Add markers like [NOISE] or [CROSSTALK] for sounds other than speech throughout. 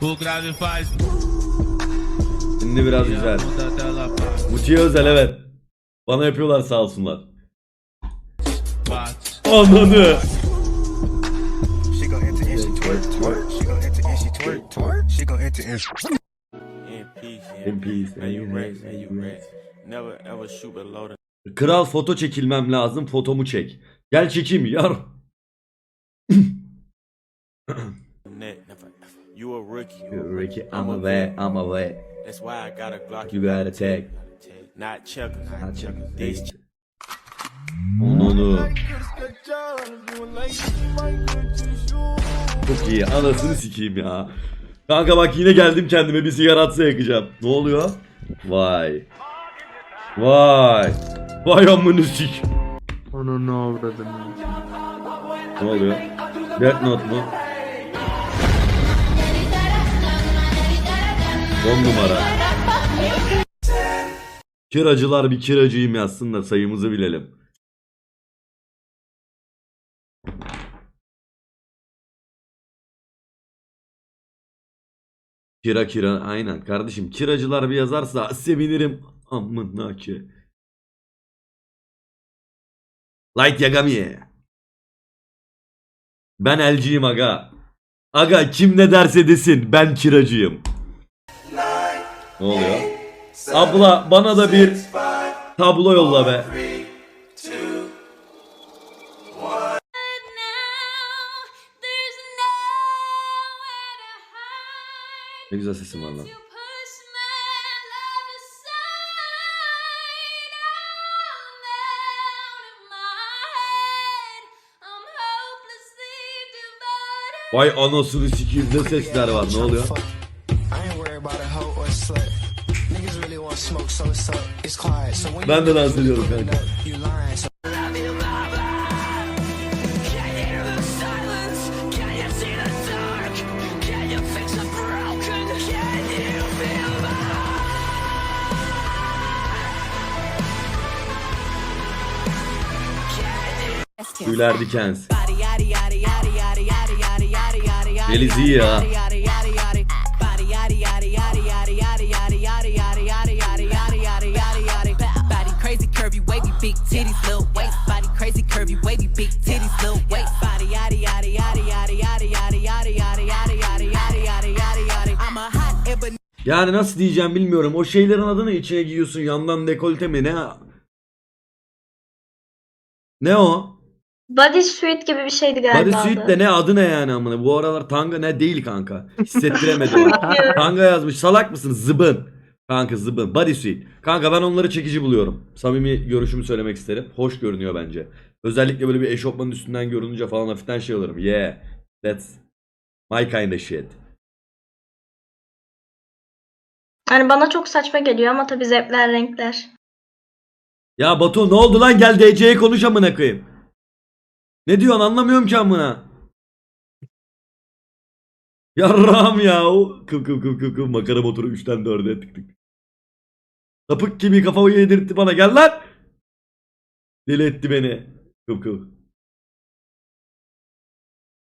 Bu gravi faz. Şimdi biraz güzel. Mutiye özel evet. Bana yapıyorlar sağ olsunlar. Ananı. Kral foto çekilmem lazım. Fotomu çek. Gel çekeyim yar. [CLEARS THROAT] you a rookie. You a Ricky I'm a a vet. I'm a vet. That's why I got a Glock. You gotta take. Not checkers. Not checkers. These Onu. Çok iyi. Anasını sikeyim ya. Kanka bak yine geldim kendime bir sigara atsa yakacağım. Ne oluyor? Vay. Vay. Vay amını sik. Onu ne avradım Ne oluyor? Death Note mu? On numara. Kiracılar bir kiracıyım yazsın da sayımızı bilelim. Kira kira aynen kardeşim kiracılar bir yazarsa sevinirim amına ki. Light Yagami. Ben elciyim aga. Aga kim ne derse desin ben kiracıyım. Ne oluyor? Abla bana da bir tablo yolla be. Ne güzel sesin var lan. Vay anasını sikeyim ne sesler var ne oluyor? Ben de dans ediyorum kanka. Tüyler dikensiz. Delizi ya. Big titties little waist body crazy curvy wavy big titties little waist body yada yada yada yada yada yada yada yada yada yada yada yada yada yada I'm a hot ebony Yani nasıl diyeceğim bilmiyorum. O şeylerin adını içine giyiyorsun. Yandan dekolte mi ne? Ne o? Body suit gibi bir şeydi galiba. Bodysuit adı. de ne adı ne yani amına? Bu aralar tanga ne değil kanka. Hissettiremedim. tanga yazmış. Salak mısın? Zıbın. Kanka zıbın. Bodysuit. Kanka ben onları çekici buluyorum. Samimi görüşümü söylemek isterim. Hoş görünüyor bence. Özellikle böyle bir eşofmanın üstünden görününce falan hafiften şey olurum. Yeah. That's my kind of shit. Yani bana çok saçma geliyor ama tabii zevkler renkler. Ya Batu ne oldu lan gel DC'ye konuş amına koyayım. Ne diyorsun anlamıyorum ki amına. [LAUGHS] Yarram ya. Kıv kıv kıv kıv kıv makara motoru 3'ten 4'e tık tık. Lapık gibi kafayı yedirtti bana gel lan. Deli etti beni. Kıv kıv.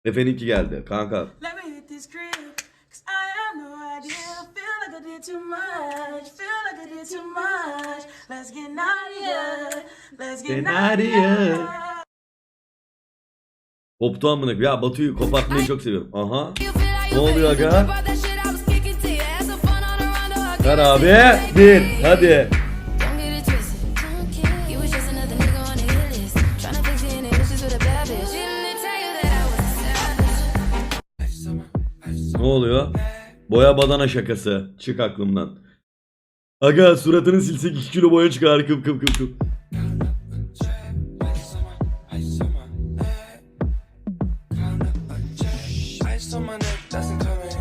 Efe'ninki geldi kanka. Senaryo. Koptu amına. Ya Batu'yu kopartmayı çok seviyorum. Aha. Ne oluyor aga? Ver abi. Bir. Hadi. Ne oluyor? Boya badana şakası. Çık aklımdan. Aga suratını silsek 2 kilo boya çıkar kıp kıp kıp kıp.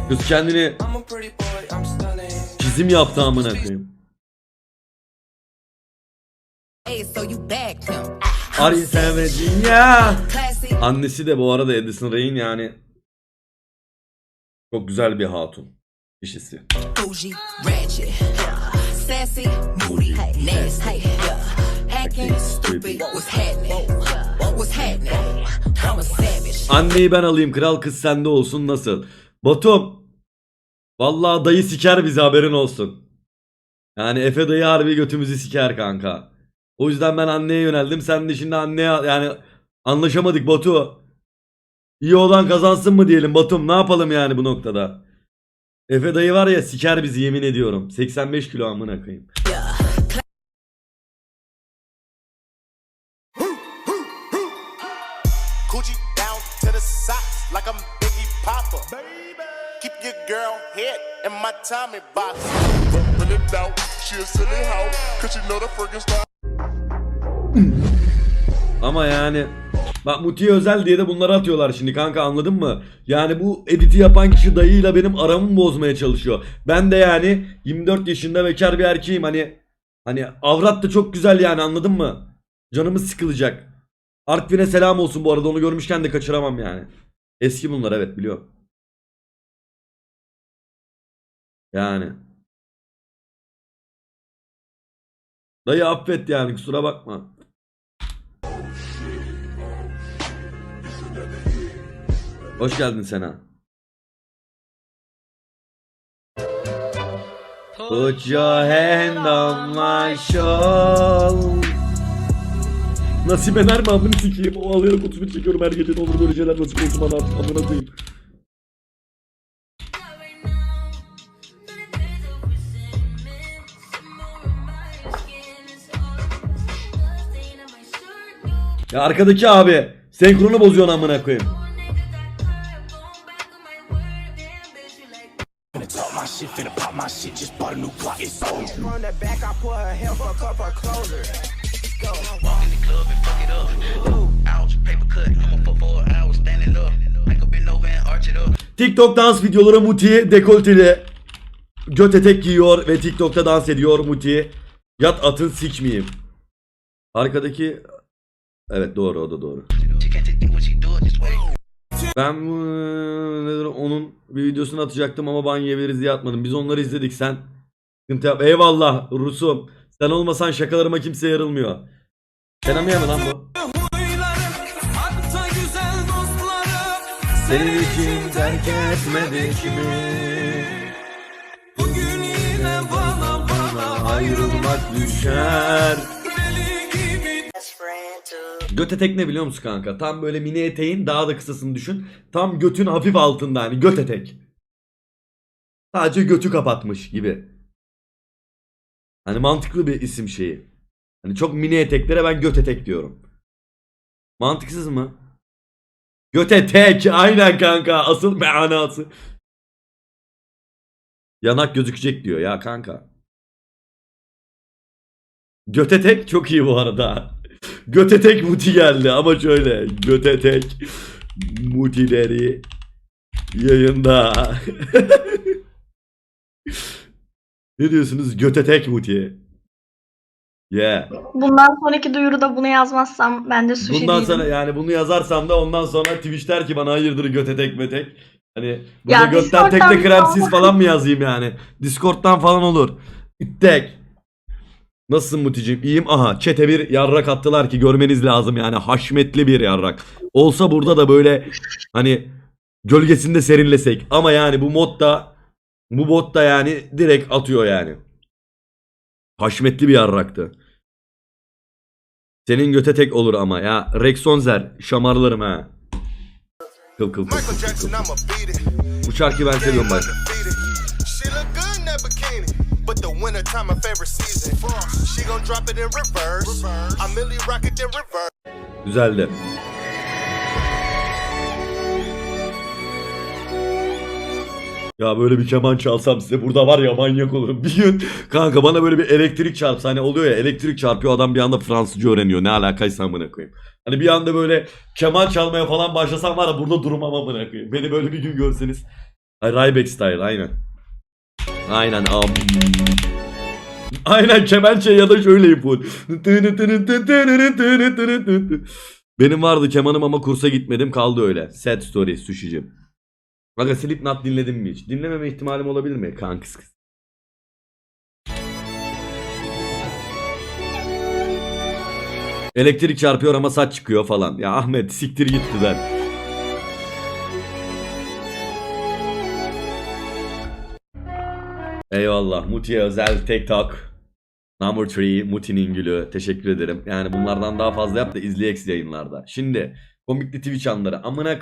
Kız kendini Bizim yaptı amına koyayım. Arin sevmedin ya. Annesi de bu arada Edison Ray'in yani. Çok güzel bir hatun. Kişisi. Anneyi ben alayım kral kız sende olsun nasıl? Batum. Vallahi dayı siker bizi haberin olsun. Yani Efe dayı harbi götümüzü siker kanka. O yüzden ben anneye yöneldim. Sen de şimdi anneye yani anlaşamadık Batu. İyi olan kazansın mı diyelim Batum ne yapalım yani bu noktada. Efe dayı var ya siker bizi yemin ediyorum. 85 kilo amına koyayım. Like I'm Biggie Papa. Keep your girl head in my Tommy box. When in doubt, she a silly hoe, cause she know the friggin' style. Ama yani bak Muti'ye özel diye de bunları atıyorlar şimdi kanka anladın mı? Yani bu editi yapan kişi dayıyla benim aramı bozmaya çalışıyor. Ben de yani 24 yaşında bekar bir erkeğim hani hani avrat da çok güzel yani anladın mı? Canımız sıkılacak. Artvin'e selam olsun bu arada onu görmüşken de kaçıramam yani. Eski bunlar evet biliyorum. Yani. Dayı affet yani kusura bakma. Hoş geldin Sena. Put your hand on my shoulder. Nasip eder mi amını sikeyim? O alayarak 31 çekiyorum her gece ne olur böyle şeyler nasip olsun bana amına koyayım. Ya arkadaki abi senkronu bozuyorsun amına koyayım. TikTok dans videoları Muti dekolteli göt etek giyiyor ve TikTok'ta dans ediyor Muti. Yat atın sikmeyeyim. Arkadaki Evet doğru o da doğru. Ben nedir, onun bir videosunu atacaktım ama ban yiyebiliriz diye atmadım. Biz onları izledik sen. Sıkıntı. Eyvallah Rusum. Sen olmasan şakalarıma kimse yarılmıyor. Fenomen mi lan bu? Senin için terk etmedik mi? Bugün yine bana bana ayrılmak düşer. Göt etek ne biliyor musun kanka? Tam böyle mini eteğin daha da kısasını düşün. Tam götün hafif altında hani göt etek. Sadece götü kapatmış gibi. Hani mantıklı bir isim şeyi. Hani çok mini eteklere ben göt etek diyorum. Mantıksız mı? Göte tek aynen kanka asıl manası. Yanak gözükecek diyor ya kanka. Göte tek çok iyi bu arada. Göte tek muti geldi ama şöyle göte tek mutileri yayında. [LAUGHS] ne diyorsunuz göte tek muti? Yeah. Bundan sonraki duyuruda bunu yazmazsam ben de sushi Bundan değilim. sonra yani bunu yazarsam da ondan sonra Twitch der ki bana hayırdır göte tek metek. Hani burada Ya götten Discord'dan tekle kremsiz falan- [LAUGHS] falan mı yazayım yani? Discord'dan falan olur. Tek. Nasılsın Muti'cim? İyiyim. Aha çete bir yarrak attılar ki görmeniz lazım yani. Haşmetli bir yarrak. Olsa burada da böyle hani gölgesinde serinlesek. Ama yani bu modda bu bot da yani direkt atıyor yani. Haşmetli bir yarraktı. Senin göte tek olur ama ya. Rexonzer şamarlarım ha. Kıl kıl kıl. kıl, kıl. Bu şarkıyı ben seviyorum bak. The winter time my favorite season. She gon' drop it in reverse. I merely rock it in reverse. Güzeldi. Ya böyle bir keman çalsam size burada var ya manyak olurum. [LAUGHS] Bir gün kanka bana böyle bir elektrik çarpsa hani oluyor ya elektrik çarpıyor adam bir anda Fransızca öğreniyor. Ne alakaysa amına koyayım. Hani bir anda böyle keman çalmaya falan başlasam var ya burada durmam amına koyayım. Beni böyle bir gün görseniz. Ay, Ryback style aynen. Aynen am. Aynen kemençe ya da şöyle yapın. Benim vardı kemanım ama kursa gitmedim kaldı öyle. Sad story suşicim. Aga Slipknot dinledin mi hiç? Dinlememe ihtimalim olabilir mi? Kankıs kız. Elektrik çarpıyor ama saç çıkıyor falan. Ya Ahmet siktir gitti ben. Eyvallah. Muti'ye özel TikTok. Number 3 Muti'nin gülü. Teşekkür ederim. Yani bunlardan daha fazla yap da izleyek yayınlarda. Şimdi komikli Twitch anları. Amına